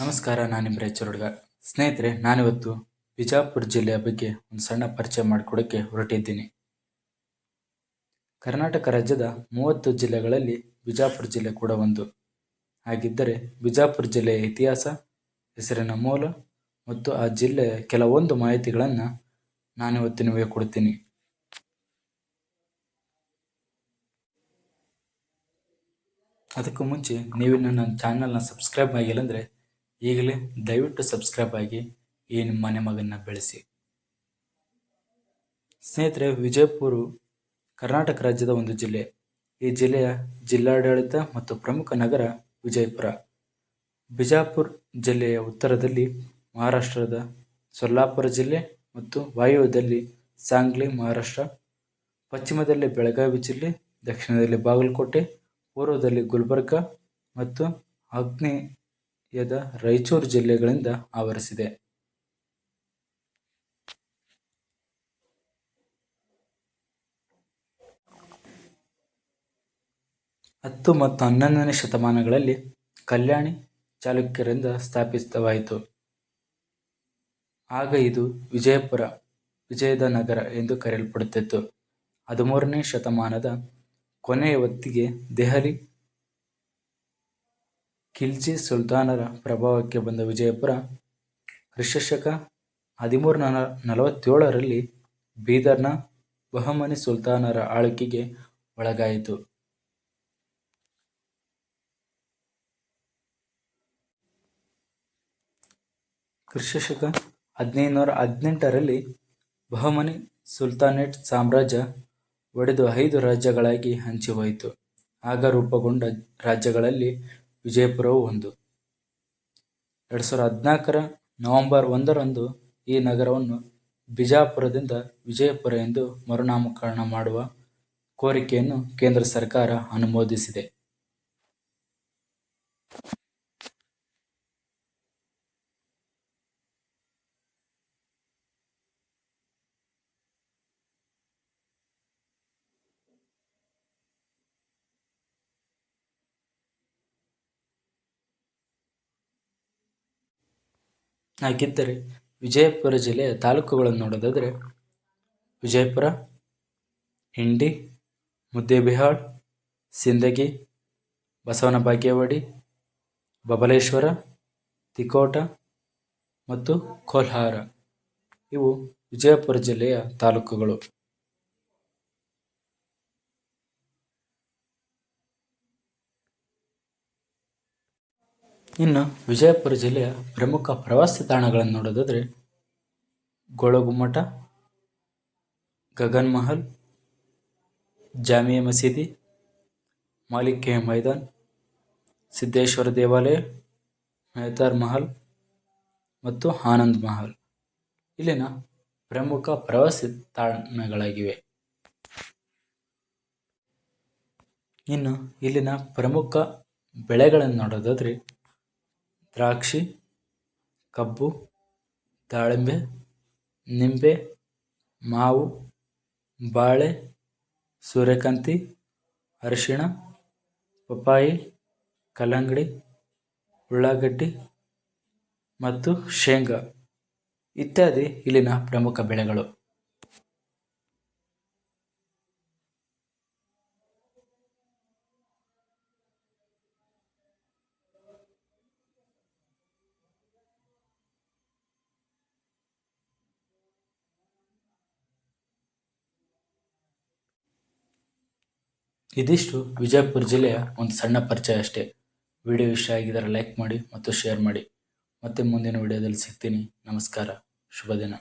ನಮಸ್ಕಾರ, ನಾನು ನಿಮ್ಮ ರಾಯಚೂರು ಹುಡುಗ. ಸ್ನೇಹಿತರೆ, ನಾನಿವತ್ತು ಬಿಜಾಪುರ ಜಿಲ್ಲೆಯ ಬಗ್ಗೆ ಒಂದು ಸಣ್ಣ ಪರಿಚಯ ಮಾಡಿಕೊಡೋಕ್ಕೆ ಹೊರಟಿದ್ದೀನಿ. ಕರ್ನಾಟಕ ರಾಜ್ಯದ ಮೂವತ್ತು ಜಿಲ್ಲೆಗಳಲ್ಲಿ ಬಿಜಾಪುರ ಜಿಲ್ಲೆ ಕೂಡ ಒಂದು. ಹಾಗಿದ್ದರೆ ಬಿಜಾಪುರ ಜಿಲ್ಲೆಯ ಇತಿಹಾಸ, ಹೆಸರಿನ ಮೂಲ ಮತ್ತು ಆ ಜಿಲ್ಲೆಯ ಕೆಲವೊಂದು ಮಾಹಿತಿಗಳನ್ನು ನಾನಿವತ್ತು ನಿಮಗೆ ಕೊಡ್ತೀನಿ. ಅದಕ್ಕೂ ಮುಂಚೆ ನೀವಿನ್ನು ನನ್ನ ಚಾನಲ್ನ ಸಬ್ಸ್ಕ್ರೈಬ್ ಆಗಿಲ್ಲ ಅಂದರೆ ಈಗಲೇ ದಯವಿಟ್ಟು ಸಬ್ಸ್ಕ್ರೈಬ್ ಆಗಿ ಈ ನಿಮ್ಮ ಮನೆ ಮಗನ್ನ ಬೆಳೆಸಿ. ಸ್ನೇಹಿತರೆ, ವಿಜಯಪುರ, ಕರ್ನಾಟಕ ರಾಜ್ಯದ ಒಂದು ಜಿಲ್ಲೆ. ಈ ಜಿಲ್ಲೆಯ ಜಿಲ್ಲಾಡಳಿತ ಮತ್ತು ಪ್ರಮುಖ ನಗರ ವಿಜಯಪುರ. ಬಿಜಾಪುರ ಜಿಲ್ಲೆಯ ಉತ್ತರದಲ್ಲಿ ಮಹಾರಾಷ್ಟ್ರದ ಸೊಲ್ಲಾಪುರ ಜಿಲ್ಲೆ ಮತ್ತು ವಾಯುವ್ಯದಲ್ಲಿ ಸಾಂಗ್ಲಿ, ಮಹಾರಾಷ್ಟ್ರ. ಪಶ್ಚಿಮದಲ್ಲಿ ಬೆಳಗಾವಿ ಜಿಲ್ಲೆ, ದಕ್ಷಿಣದಲ್ಲಿ ಬಾಗಲಕೋಟೆ, ಪೂರ್ವದಲ್ಲಿ ಗುಲ್ಬರ್ಗ ಮತ್ತು ಆಗ್ನೇಯದ ರಾಯಚೂರು ಜಿಲ್ಲೆಗಳಿಂದ ಆವರಿಸಿದೆ. ಹತ್ತು ಮತ್ತು ಹನ್ನೊಂದನೇ ಶತಮಾನಗಳಲ್ಲಿ ಕಲ್ಯಾಣಿ ಚಾಲುಕ್ಯರಿಂದ ಸ್ಥಾಪಿತವಾಯಿತು. ಆಗ ಇದು ವಿಜಯಪುರ ವಿಜಯದ ನಗರ ಎಂದು ಕರೆಯಲ್ಪಡುತ್ತಿತ್ತು. ಹದಿಮೂರನೇ ಶತಮಾನದ ಕೊನೆಯ ಹೊತ್ತಿಗೆ ದೆಹಲಿ ಖಿಲ್ಜಿ ಸುಲ್ತಾನರ ಪ್ರಭಾವಕ್ಕೆ ಬಂದ ವಿಜಯಪುರ ಕ್ರಿಶಕ ಹದಿಮೂರು ನಲ ನಲವತ್ತೇಳರಲ್ಲಿ ಬೀದರ್ನ ಬಹಮನಿ ಸುಲ್ತಾನರ ಆಳ್ವಿಕೆಗೆ ಒಳಗಾಯಿತು. ಕ್ರಿಸ್ತಶಕ ಹದಿನೈದುನೂರ ಹದಿನೆಂಟರಲ್ಲಿ ಬಹಮನಿ ಸುಲ್ತಾನೇಟ್ ಸಾಮ್ರಾಜ್ಯ ಒಡೆದು ಐದು ರಾಜ್ಯಗಳಾಗಿ ಹಂಚಿಹೋಯಿತು. ಆಗ ರೂಪುಗೊಂಡ ರಾಜ್ಯಗಳಲ್ಲಿ ವಿಜಯಪುರವೂ ಒಂದು. ಎರಡು ಸಾವಿರದ ಹದಿನಾಲ್ಕರ ನವೆಂಬರ್ ಒಂದರಂದು ಈ ನಗರವನ್ನು ಬಿಜಾಪುರದಿಂದ ವಿಜಯಪುರ ಎಂದು ಮರುನಾಮಕರಣ ಮಾಡುವ ಕೋರಿಕೆಯನ್ನು ಕೇಂದ್ರ ಸರ್ಕಾರ ಅನುಮೋದಿಸಿದೆ. ಹಾಗಿದ್ದರೆ ವಿಜಯಪುರ ಜಿಲ್ಲೆಯ ತಾಲೂಕುಗಳನ್ನು ನೋಡೋದಾದರೆ ವಿಜಯಪುರ ಇಂಡಿ ಮುದ್ದೇಬಿಹಾಳ್, ಸಿಂದಗಿ ಬಸವನ ಬಾಗೇವಾಡಿ ಬಬಲೇಶ್ವರ, ತಿಕೋಟ ಮತ್ತು ಕೋಲ್ಹಾರ. ಇವು ವಿಜಯಪುರ ಜಿಲ್ಲೆಯ ತಾಲೂಕುಗಳು. ಇನ್ನು ವಿಜಯಪುರ ಜಿಲ್ಲೆಯ ಪ್ರಮುಖ ಪ್ರವಾಸಿ ತಾಣಗಳನ್ನು ನೋಡೋದಾದರೆ ಗೋಳಗುಮ್ಮಟ ಗಗನ್ ಮಹಲ್ ಜಾಮಿಯಾ ಮಸೀದಿ, ಮಾಲಿಕೆ ಮೈದಾನ್, ಸಿದ್ದೇಶ್ವರ ದೇವಾಲಯ, ಮೆಹತಾರ್ ಮಹಲ್ ಮತ್ತು ಆನಂದ್ ಮಹಲ್. ಇಲ್ಲಿನ ಪ್ರಮುಖ ಪ್ರವಾಸಿ ತಾಣಗಳಾಗಿವೆ. ಇನ್ನು ಇಲ್ಲಿನ ಪ್ರಮುಖ ಬೆಳೆಗಳನ್ನು ನೋಡೋದಾದರೆ ದ್ರಾಕ್ಷಿ, ಕಬ್ಬು, ದಾಳಿಂಬೆ, ನಿಂಬೆ, ಮಾವು, ಬಾಳೆ, ಸೂರ್ಯಕಾಂತಿ, ಅರಿಶಿಣ, ಪಪ್ಪಾಯಿ, ಕಲ್ಲಂಗಡಿ, ಉಳ್ಳಾಗಡ್ಡಿ ಮತ್ತು ಶೇಂಗಾ ಇತ್ಯಾದಿ ಇಲ್ಲಿನ ಪ್ರಮುಖ ಬೆಳೆಗಳು. ಇದಿಷ್ಟು ವಿಜಯಪುರ ಜಿಲ್ಲೆಯ ಒಂದು ಸಣ್ಣ ಪರಿಚಯ ಅಷ್ಟೇ. ವಿಡಿಯೋ ಇಷ್ಟ ಆಗಿದ್ದರೆ ಲೈಕ್ ಮಾಡಿ ಮತ್ತು ಶೇರ್ ಮಾಡಿ. ಮತ್ತೆ ಮುಂದಿನ ವಿಡಿಯೋದಲ್ಲಿ ಸಿಗ್ತೀನಿ. ನಮಸ್ಕಾರ. ಶುಭ ದಿನ.